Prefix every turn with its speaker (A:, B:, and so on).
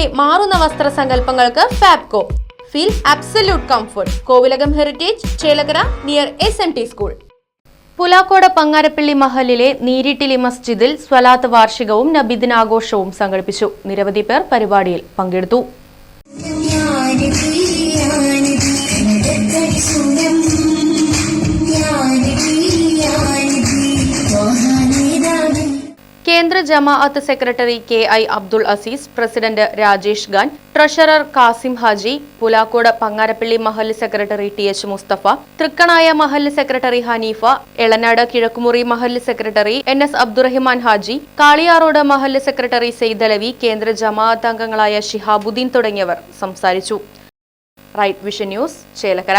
A: ഇന്ത്യയുടെ മാറുന്ന വസ്ത്ര സങ്കല്പങ്ങൾക്ക് Fabco. Feel absolute comfort Kovilakam heritage Chelakkara near S M T school Pulakode Pangarappilly മഹലിലെ നീരിട്ടിലി മസ്ജിദിൽ സ്വലാത്ത് വാർഷികവും നബിദിനാഘോഷവും സംഘടിപ്പിച്ചു. നിരവധി പേർ പരിപാടിയിൽ പങ്കെടുത്തു. കേന്ദ്ര ജമാഅത്ത് secretary K I Abdul Aziz president Rajesh Khan treasurer Kasim Haji Pulakode Pangarappilly മഹല്ല് secretary T H Musthafa Thrikkanaya മഹല്ല് സെക്രട്ടറി ഹനീഫ എളനാട് കിഴക്കുമുറി മഹല്ല് secretary N S Abdurahiman Haji Kaliyarode മഹല്ല് സെക്രട്ടറി സെയ്ദലവി കേന്ദ്ര ജമാഅത്ത് അംഗങ്ങളായ ഷിഹാബുദ്ദീൻ തുടങ്ങിയവർ സംസാരിച്ചു. Right vision news Chelakkara.